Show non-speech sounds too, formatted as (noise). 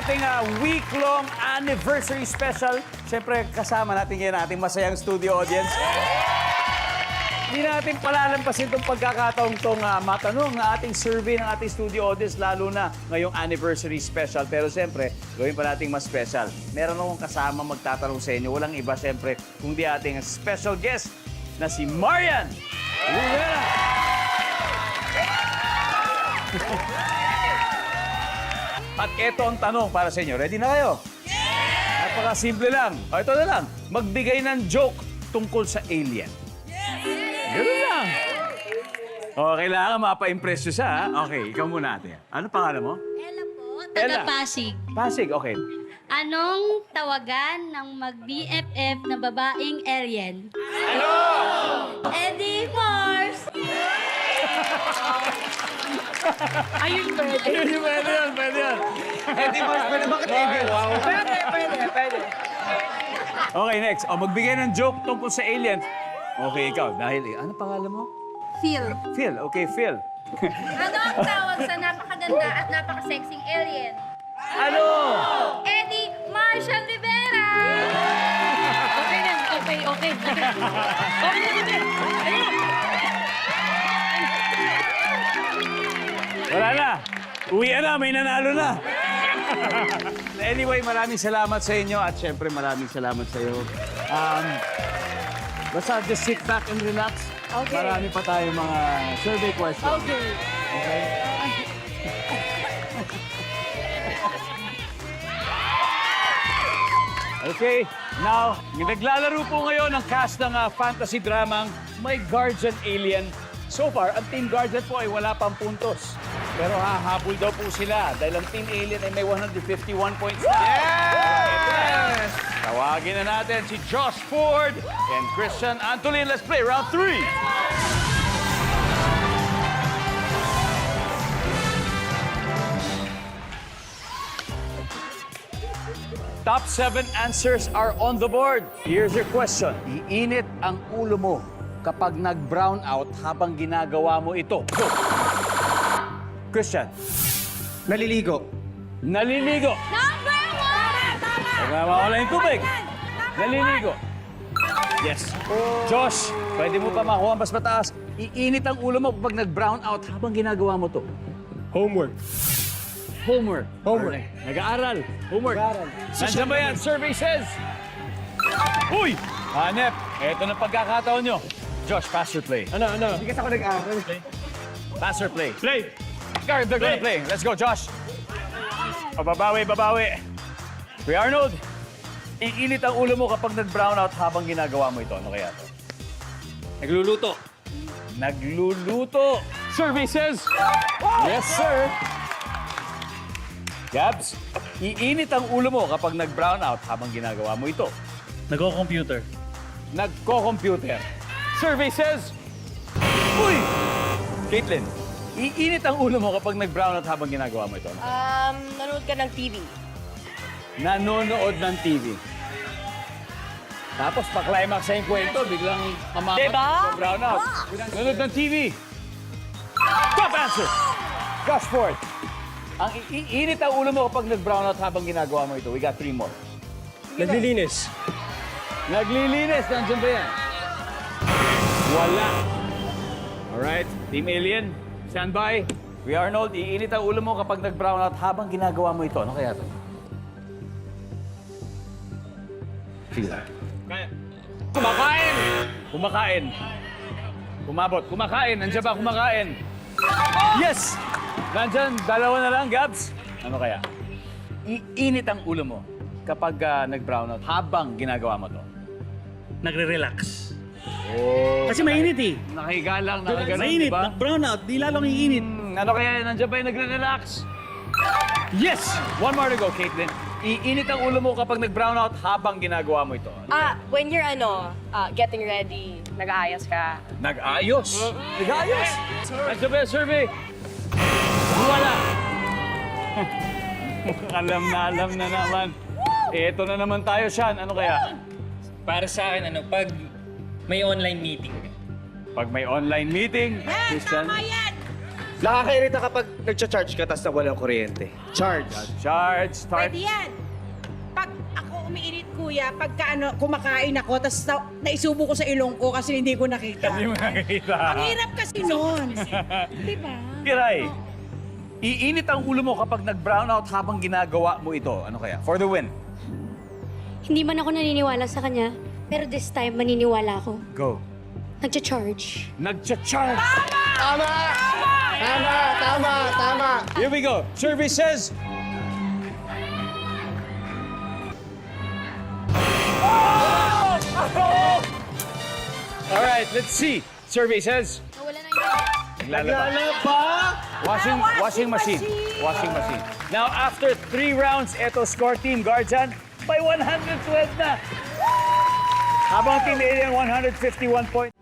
ating ah, week-long anniversary special. Siyempre, kasama natin yan ating masayang studio audience. Hindi natin palalampasin itong pagkakataong itong ah, matanong na ating survey ng ating studio audience, lalo na ngayong anniversary special. Pero siyempre, gawin pa nating mas special. Meron akong kasama magtatanong sa inyo. Walang iba siyempre, kundi ating special guest na si Marian Rivera. (laughs) At eto ang tanong para sa inyo. Ready na kayo? Yes! Napaka-simple lang. O, ito na lang. Magbigay ng joke tungkol sa alien. Ganun lang. O, kailangan mapa-impress nyo siya, ha? Okay, ikaw muna ate. Ano pangalan mo? Ella po, Ella. taga Pasig. Pasig, okay. Anong tawagan ng mag-BFF na babaeng alien? Ano? Eddie Mars! Ayun pwede. Pwede, pwede yan, pwede yan. Eddie Mars, pwede bakit Eddie? Wow. Pwede, pwede, pwede. Okay, next. O, magbigay ng joke tungkol sa alien. Okay, ikaw. Dahil, eh, ano pangalan mo? Phil. Phil. Okay, Phil. Ano ang tawag sa napakaganda at napakasexing alien? Ano? Eddie Marshall Rivera! Okay na, okay, okay. Okay na, Uwi na, may nanalo na. (laughs) anyway, maraming salamat sa inyo at syempre maraming salamat sa iyo. Um, basta just sit back and relax. Okay. Marami pa tayo mga survey questions. Okay. Okay? (laughs) Okay, now, naglalaro po ngayon ang cast ng ah, fantasy dramang My Guardian Alien. So far, ang Team Guardian po ay wala pang puntos. Pero hahabol daw po sila dahil ang Team Alien ay may 151 points. Yes! Tawagin na natin si Josh Ford and Christian Antolin. Let's play round three. Top seven answers are on the board. Here's your question. Iinit ang ulo mo kapag nag-brown out habang ginagawa mo ito. Go! Christian, Naliligo. naliligo. Number one! Pag mawala yung tubig. Naliligo. Yes. Josh, pwede mo pa makuha mas mataas. Iinit ang ulo mo kapag nag-brown out habang ginagawa mo to. Homework. Homework. Homework. Nag-aaral. Homework. Nag-aaral. Nandiyan ba yan? Survey says. Uy! Hanep, eto na pagkakataon nyo. Josh, pass or play? Ano, ano? Hindi kasi ako nag-aaral. Pass or play? Play! Guard, they're gonna play. Let's go, Josh. O, babawi, babawi. Kuya Arnold, iinit ang ulo mo kapag nag-brown out habang ginagawa mo ito. Ano kaya to? Nagluluto. Nagluluto. Says. Yes, sir. Gabs, iinit ang ulo mo kapag nag-brown out habang ginagawa mo ito. Nagko-computer. Nagko-computer. Says. Uy! Caitlin, iinit ang ulo mo kapag nag-brown out habang ginagawa mo ito. Um, nanonood ka ng TV. Nanonood ng TV. Tapos pa-climax sa yung kwento, biglang kamamat Diba? sa brown out. Nanonood ng TV. Top answer! Josh Ford. Ang iinit ang ulo mo kapag nag-brown out habang ginagawa mo ito. We got three more. Naglilinis. Naglilinis. Nandiyan ba yan? Wala. Alright. Team Alien, stand by. We Arnold, iinit ang ulo mo kapag nag-brown out habang ginagawa mo ito. Ano kaya to? Sige. Kaya. Kumakain! Kumakain. Kumabot. Kumakain. Nandiyan ba kumakain? Yes! Nandiyan, dalawa na lang, Gabs. Ano kaya? Iinit ang ulo mo kapag ah, nag-brown out habang ginagawa mo to. Nagre-relax. Oh, Kasi mainit eh. Nakahiga lang, nakaganon, mainit. di ba? Brown out, di lalong iinit. Hmm, ano kaya, nandiyan ba yung nagre-relax? Yes! One more to go, Caitlin. Iinit ang ulo mo kapag nag-brown out habang ginagawa mo ito. Ah, when you're ano, ah, getting ready, nag-aayos ka. Nag-ayos. Nag-ayos. Nandiyan ba yung survey? Wala. (laughs) alam na, alam na naman. Ito na naman tayo, Sean. Ano kaya? Para sa akin, ano, pag may online meeting, Pag may online meeting, Christian, Nakakairita kapag nagcha-charge ka tapos walang kuryente. Charge. Charge, start. Pwede yan. Pag ako umiinit, kuya, pagka ano, kumakain ako, tapos na, naisubo ko sa ilong ko kasi hindi ko nakita. Hindi mo nakikita. Ang hirap kasi nun. (laughs) Di ba? Kiray, iinit ang ulo mo kapag nag-brownout habang ginagawa mo ito. Ano kaya? For the win. Hindi man ako naniniwala sa kanya, pero this time maniniwala ako. Go. Nagcha-charge. Nagcha-charge. Tama! Tama! Tama! Tama! Here we go. Survey says... All right, let's see. Survey says... Nawala na yung... Naglalaba. Washing, washing machine. Washing machine. Now, after three rounds, eto score Team Guardian by 112 na. Habang Team Alien, 151 points.